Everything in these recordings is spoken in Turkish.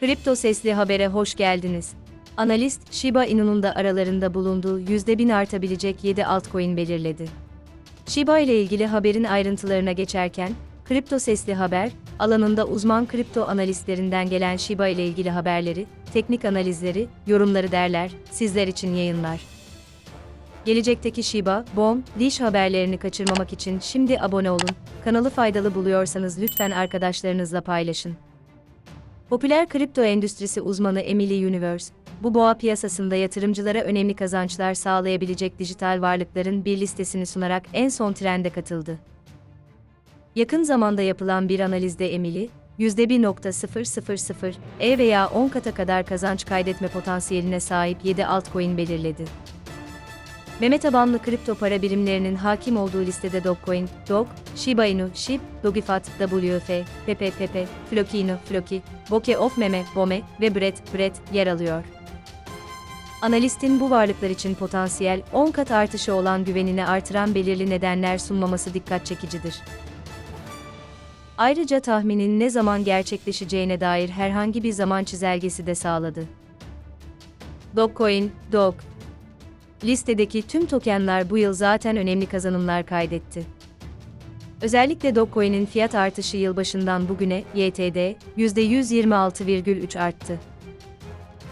Kripto Sesli Haber'e hoş geldiniz. Analist, Shiba Inu'nun da aralarında bulunduğu %1000 artabilecek 7 altcoin belirledi. Shiba ile ilgili haberin ayrıntılarına geçerken, Kripto Sesli Haber, alanında uzman kripto analistlerinden gelen Shiba ile ilgili haberleri, teknik analizleri, yorumları derler, sizler için yayınlar. Gelecekteki Shiba, Bon, Dish haberlerini kaçırmamak için şimdi abone olun. Kanalı faydalı buluyorsanız lütfen arkadaşlarınızla paylaşın. Popüler kripto endüstrisi uzmanı Emily Universe, bu boğa piyasasında yatırımcılara önemli kazançlar sağlayabilecek dijital varlıkların bir listesini sunarak en son trende katıldı. Yakın zamanda yapılan bir analizde Emily, %1.000 E veya 10 kata kadar kazanç kaydetme potansiyeline sahip 7 altcoin belirledi. Meme tabanlı kripto para birimlerinin hakim olduğu listede Dogecoin, Dog, Shiba Inu, SHIB, Dogifat, WF, PPPP, Floki Inu, Floki, Boke of Meme, Bome ve Bret, Bret yer alıyor. Analistin bu varlıklar için potansiyel 10 kat artışı olan güvenini artıran belirli nedenler sunmaması dikkat çekicidir. Ayrıca tahminin ne zaman gerçekleşeceğine dair herhangi bir zaman çizelgesi de sağladı. Dogecoin, Dog, Listedeki tüm tokenlar bu yıl zaten önemli kazanımlar kaydetti. Özellikle Dogecoin'in fiyat artışı yılbaşından bugüne YTD %126,3 arttı.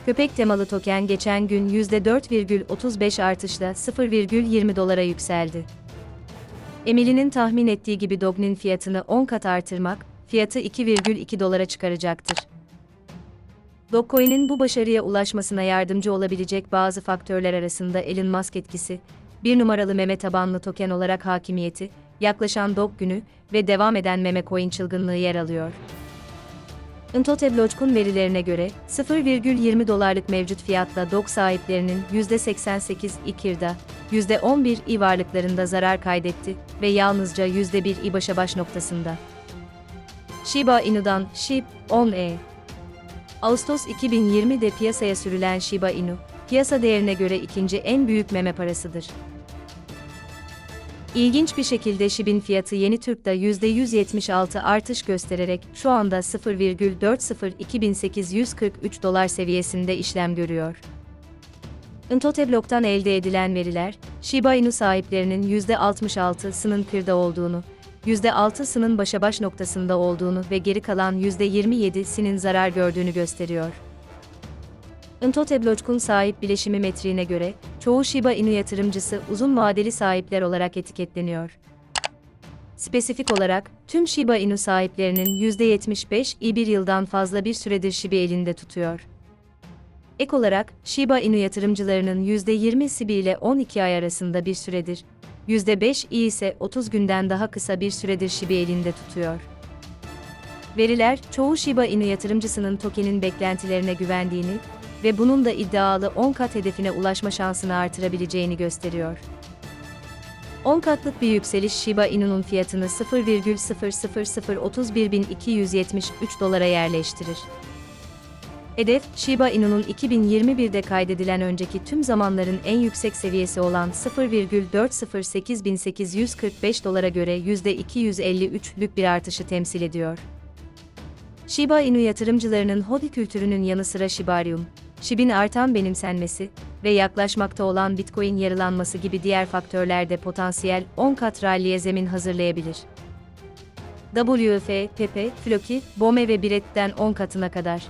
Köpek temalı token geçen gün %4,35 artışla 0,20 dolara yükseldi. Emily'nin tahmin ettiği gibi Dog'nin fiyatını 10 kat artırmak, fiyatı 2,2 dolara çıkaracaktır. Dogecoin'in bu başarıya ulaşmasına yardımcı olabilecek bazı faktörler arasında Elon Musk etkisi, bir numaralı meme tabanlı token olarak hakimiyeti, yaklaşan Dog günü ve devam eden meme coin çılgınlığı yer alıyor. Intotep Logic'un verilerine göre 0,20 dolarlık mevcut fiyatla Dog sahiplerinin %88 İKİR'da, %11 İ varlıklarında zarar kaydetti ve yalnızca %1 İ başa baş noktasında. Shiba Inu'dan SHIB 10E Ağustos 2020'de piyasaya sürülen Shiba Inu, piyasa değerine göre ikinci en büyük meme parasıdır. İlginç bir şekilde SHIB'in fiyatı yeni Türk'te %176 artış göstererek şu anda 0,402843 dolar seviyesinde işlem görüyor. Intoteblock'tan elde edilen veriler, Shiba Inu sahiplerinin %66'sının kırda olduğunu, %6'sının başa baş noktasında olduğunu ve geri kalan %27'sinin zarar gördüğünü gösteriyor. Intoteblock'un sahip bileşimi metriğine göre, çoğu Shiba Inu yatırımcısı uzun vadeli sahipler olarak etiketleniyor. Spesifik olarak, tüm Shiba Inu sahiplerinin %75'i bir yıldan fazla bir süredir Shiba elinde tutuyor. Ek olarak, Shiba Inu yatırımcılarının %20'si ile 12 ay arasında bir süredir, %5 iyi ise 30 günden daha kısa bir süredir Shiba elinde tutuyor. Veriler, çoğu Shiba Inu yatırımcısının tokenin beklentilerine güvendiğini ve bunun da iddialı 10 kat hedefine ulaşma şansını artırabileceğini gösteriyor. 10 katlık bir yükseliş Shiba Inu'nun fiyatını 0,00031.273 dolara yerleştirir. Hedef, Shiba Inu'nun 2021'de kaydedilen önceki tüm zamanların en yüksek seviyesi olan 0,408845 dolara göre %253'lük bir artışı temsil ediyor. Shiba Inu yatırımcılarının hobi kültürünün yanı sıra Shibarium, SHIB'in artan benimsenmesi ve yaklaşmakta olan Bitcoin yarılanması gibi diğer faktörler de potansiyel 10 kat ralliye zemin hazırlayabilir. WF, Pepe, Floki, Bome ve Biret'ten 10 katına kadar.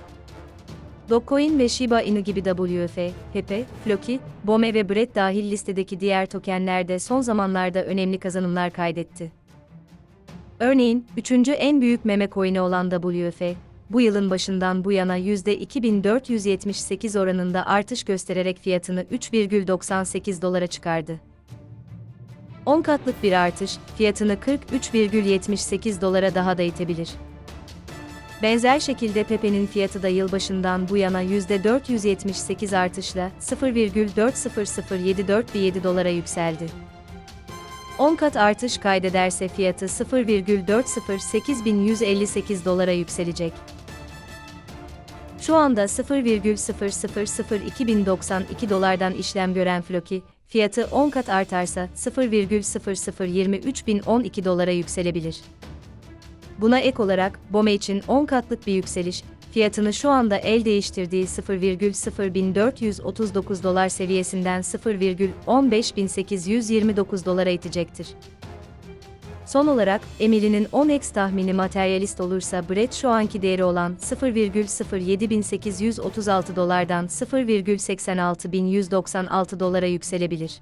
Dogecoin ve Shiba Inu gibi WF, Pepe, Floki, Bome ve Bret dahil listedeki diğer tokenler de son zamanlarda önemli kazanımlar kaydetti. Örneğin, üçüncü en büyük meme coin'i olan WF, bu yılın başından bu yana %2478 oranında artış göstererek fiyatını 3,98 dolara çıkardı. 10 katlık bir artış, fiyatını 43,78 dolara daha da itebilir. Benzer şekilde Pepe'nin fiyatı da yılbaşından bu yana %478 artışla 0,4007417 dolara yükseldi. 10 kat artış kaydederse fiyatı 0,408158 dolara yükselecek. Şu anda 0,0002092 dolardan işlem gören Floki, fiyatı 10 kat artarsa 0,0023012 dolara yükselebilir. Buna ek olarak, BOME için 10 katlık bir yükseliş, fiyatını şu anda el değiştirdiği 0,0439 dolar seviyesinden 0,15829 dolara itecektir. Son olarak, Emily'nin 10x tahmini materyalist olursa Brent şu anki değeri olan 0,07836 dolardan 0,86196 dolara yükselebilir.